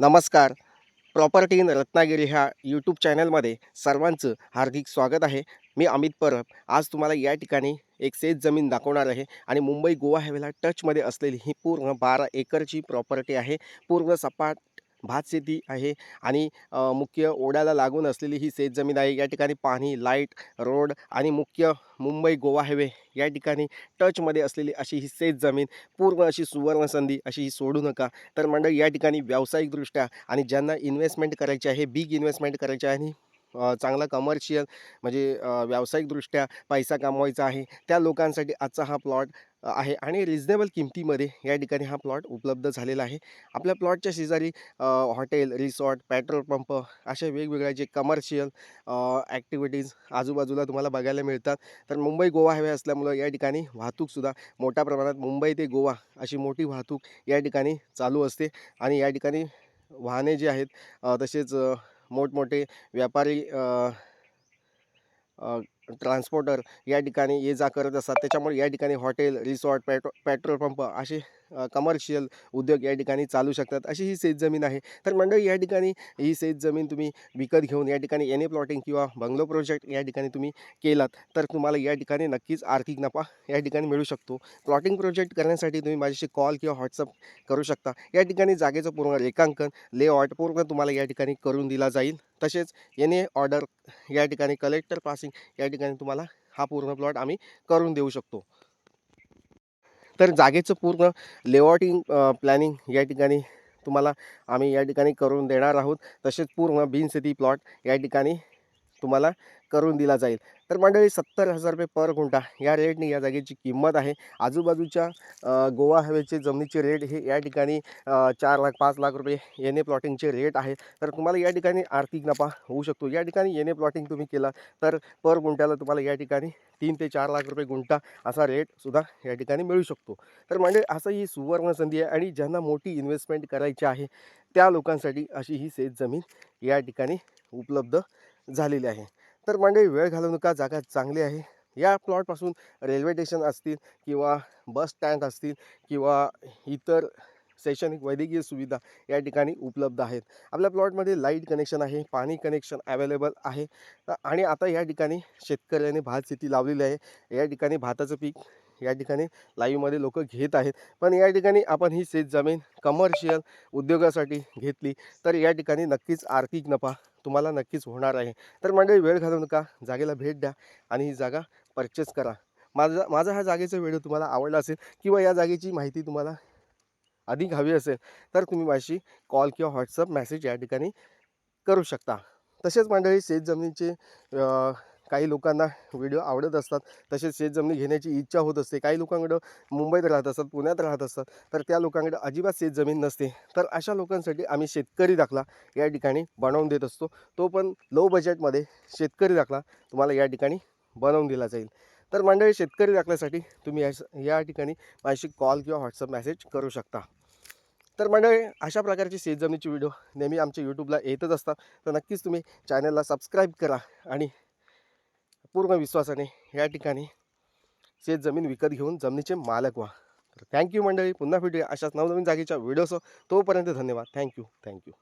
नमस्कार. Property in Ratnagiri ह्या YouTube चॅनलमध्ये सर्वांचं हार्दिक स्वागत आहे. मी अमित परब. आज तुम्हाला या ठिकाणी एक सेज जमीन दाखवणार आहे आणि मुंबई गोवा हायवेला टचमध्ये असलेली ही पूर्ण बारा एकरची प्रॉपर्टी आहे. पूर्ण सपाट भातशेती आहे आणि मुख्य ओढ्याला लागून असलेली ही शेतजमीन आहे. या ठिकाणी पाणी लाइट रोड आणि मुख्य मुंबई गोवा हायवे या ठिकाणी टचमध्ये असलेली अशी ही शेत जमीन पूर्ण अशी सुवर्णसंधी अशी ही सोडू नका. तर मंडळ या ठिकाणी व्यावसायिकदृष्ट्या आणि ज्यांना इन्व्हेस्टमेंट करायची आहे बिग इन्व्हेस्टमेंट करायची आहे आणि चांगला कमर्शियल म्हणजे व्यावसायिकदृष्ट्या पैसा कमवायचा आहे त्या लोकांसाठी आजचा हा प्लॉट आहे आणि रिजनेबल किमतीमध्ये या ठिकाणी हा प्लॉट उपलब्ध झालेला आहे. आपल्या प्लॉटच्या शेजारी हॉटेल रिसॉर्ट पेट्रोल पंप असे वेगवेगळ्या जे कमर्शियल ॲक्टिव्हिटीज आजूबाजूला तुम्हाला बघायला मिळतात. तर मुंबई गोवा हायवे असल्यामुळं या ठिकाणी वाहतूकसुद्धा मोठ्या प्रमाणात मुंबई ते गोवा अशी मोठी वाहतूक या ठिकाणी चालू असते. आणि या ठिकाणी वाहने जी आहेत तसेच मोठमोठे व्यापारी ट्रान्सपोर्टर या ठिकाणी ये जा करत असतात त्याच्यामुळे या ठिकाणी hotel resort petro petrol pump असे कमर्शियल उद्योग या ठिकाणी चालू शकतात अशी ही शेतजमीन आहे तर मंडळी या ठिकाणी ही शेतजमीन तुम्ही विकत घेऊन या ठिकाणी एन ए प्लॉटिंग किंवा बंगलो प्रोजेक्ट या ठिकाणी तुम्ही केलात तर तुम्हाला या ठिकाणी नक्कीच आर्थिक नफा या ठिकाणी मिळू शकतो प्लॉटिंग प्रोजेक्ट करण्यासाठी तुम्ही माझ्याशी कॉल किंवा व्हॉट्सअप करू शकता या ठिकाणी जागेचं पूर्ण रेखांकन लेआउट पूर्ण तुम्हाला या ठिकाणी करून दिला जाईल तसेच एन ए ऑर्डर या ठिकाणी कलेक्टर पासिंग या ठिकाणी ठिकाणी तुम्हाला हा पूर्ण प्लॉट आम्ही करून देऊ शकतो. तर जागेचं पूर्ण लेआउटिंग प्लॅनिंग या ठिकाणी तुम्हाला आम्ही या ठिकाणी करून देणार आहोत. तसेच पूर्ण बिनसेती प्लॉट या ठिकाणी तुम्हाला करून दिला जाईल. तर मंडळी सत्तर हजार रुपये पर गुंठा या रेटने या जागेची किंमत आहे. आजूबाजूच्या गोवा हवेचे जमिनीचे रेट हे या ठिकाणी चार लाख पाच लाख रुपये एन ए प्लॉटिंगचे रेट आहे. तर तुम्हाला या ठिकाणी आर्थिक नफा होऊ शकतो. या ठिकाणी एन ए प्लॉटिंग तुम्ही केला तर पर गुंठ्याला तुम्हाला या ठिकाणी तीन ते चार लाख रुपये गुंठा असा रेटसुद्धा या ठिकाणी मिळू शकतो. तर म्हणजे असं ही सुवर्ण संधी आहे आणि ज्यांना मोठी इन्व्हेस्टमेंट करायची आहे त्या लोकांसाठी अशी ही शेतजमीन या ठिकाणी उपलब्ध झालेली आहे. तर मंडळी वेळ घालवू नका जागा चांगली आहे. या प्लॉटपासून रेल्वे स्टेशन असतील किंवा बस स्टँड असतील किंवा इतर शैक्षणिक वैद्यकीय सुविधा या ठिकाणी उपलब्ध आहेत. आपल्या प्लॉटमध्ये लाइट कनेक्शन आहे पाणी कनेक्शन अवेलेबल आहे. आणि आता या ठिकाणी शेतकऱ्याने भात शेती लावलेली आहे. या ठिकाणी भाताचं पीक या ठिकाणी लाईव्हमध्ये लोक घेत आहेत. पण या ठिकाणी आपण ही शेतजमीन कमर्शियल उद्योगासाठी घेतली. तर या ठिकाणी नक्कीच आर्थिक नफा तुम्हाला नक्कीच होणार आहे. तर मंडळी वेळ घालवू नका. जागेला भेट द्या आणि ही जागा परचेस करा. माझा माझा हा जागेचा व्हिडिओ तुम्हाला आवडला असेल किंवा या जागेची माहिती तुम्हाला अधिक हवी असेल तर तुम्ही माझी कॉल किंवा व्हॉट्सअप मेसेज या ठिकाणी करू शकता. तसेच मंडळी शेतजमिनीचे काही लोकांना व्हिडिओ आवडत असतात तसेच शेतजमिनी घेण्याची इच्छा होत असते. काही लोकांकडं मुंबईत राहत असतात पुण्यात राहत असतात तर त्या लोकांकडे अजिबात शेतजमीन नसते. तर अशा लोकांसाठी आम्ही शेतकरी दाखला या ठिकाणी बनवून देत असतो. तो पण लो बजेटमध्ये शेतकरी दाखला तुम्हाला या ठिकाणी बनवून दिला जाईल. तर मंडळी शेतकरी दाखल्यासाठी तुम्ही या या ठिकाणी माझी कॉल किंवा व्हॉट्सअप मेसेज करू शकता. तर मंडळी अशा प्रकारची शेतजमिनीची व्हिडिओ नेहमी आमच्या यूट्यूबला येतच असतात. तर नक्कीच तुम्ही चॅनलला सबस्क्राईब करा आणि पूर्ण विश्वासाने या ठिकाणी शेतजमीन विकत घेऊन जमिनीचे मालक व्हा. तर थँक्यू मंडळी. पुन्हा भेटूया अशाच नवनवीन जागेच्या व्हिडिओसह तोपर्यंत धन्यवाद. Thank you thank you